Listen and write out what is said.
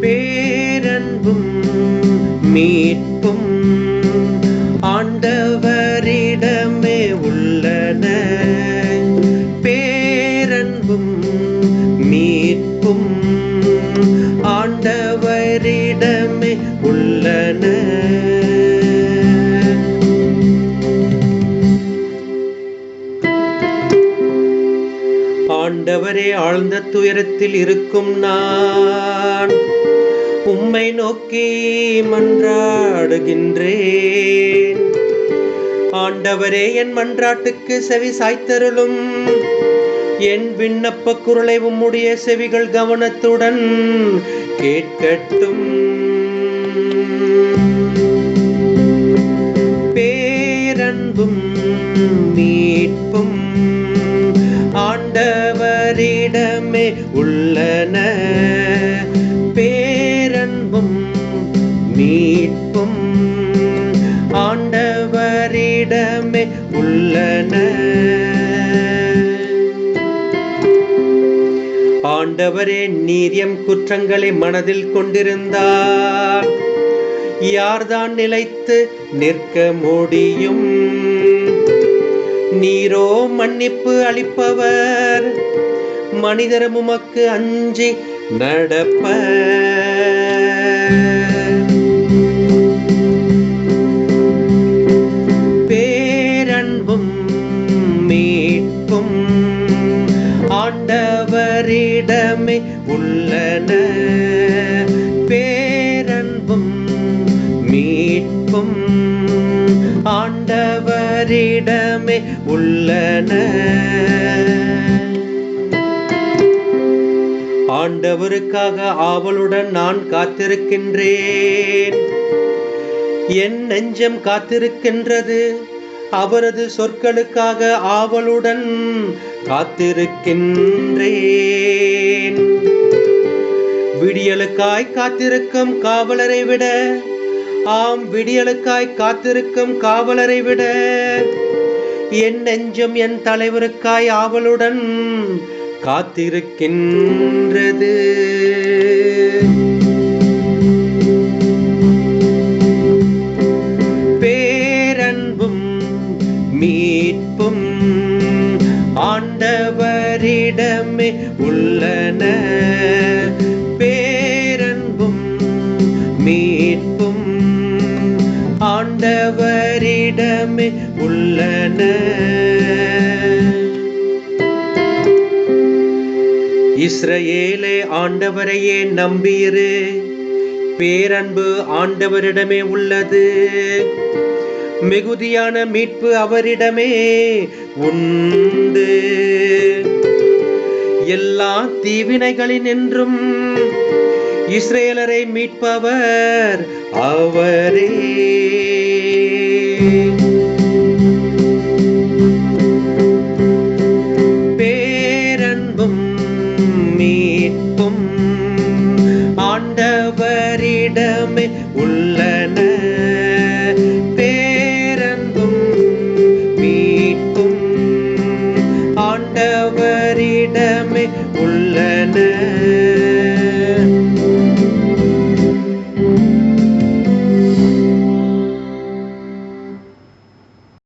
பேரன்பும் மீட்பும் உள்ளன ஆண்டவரே ஆழ்ந்த துயரத்தில் இருக்கும் நான் உம்மை நோக்கி மன்றாடுகின்றேன். ஆண்டவரே என் மன்றாட்டுக்கு செவி சாய்த்தருளும். என் விண்ணப்ப குரலை உம்முடைய செவிகள் கவனத்துடன் கேட்கட்டும். இடமே உள்ளன. பேரன்பும் மீட்பும் ஆண்டவரிடமே உள்ளன. ஆண்டவரே நீரியம் குற்றங்களை மனதில் கொண்டிருந்தார். யார்தான் நிலைத்து நிற்க முடியும்? நீரோ மன்னிப்பு அளிப்பவர். மனிதர் உமக்கு அஞ்சி நடப்ப. பேரன்பும் மீட்பும் ஆண்டவரிடமே உள்ளன. பேரன்பும் மீட்பும் ஆண்டவரிடமே உள்ளன. ஆண்டவருக்காக ஆவலுடன் நான் காத்திருக்கின்றேன். என் நெஞ்சம் காத்திருக்கின்றது. அவரது சொற்களுக்காக ஆவலுடன் காத்திருக்கின்றேன். விடியலுக்காய் காத்திருக்கும் காவலரை விட ஆம் விடியலுக்காய் காத்திருக்கும் காவலரை விட என் நெஞ்சம் என் தலைவருக்காய் ஆவலுடன் காத்திருக்கின்றது. பேரன்பும் மீட்பும் ஆண்டவரிடமே உள்ளன. பேரன்பும் மீட்பும் ஆண்டவரிடமே உள்ளன. இஸ்ரேலே ஆண்டவரையே நம்பியிரு. பேரன்பு ஆண்டவரிடமே உள்ளது. மிகுதியான மீட்பு அவரிடமே உண்டு. எல்லா தீவினைகளினின்றும் இஸ்ரேலரை மீட்பவர் அவரே. மீட்பும் ஆண்டவரிடமே உள்ளன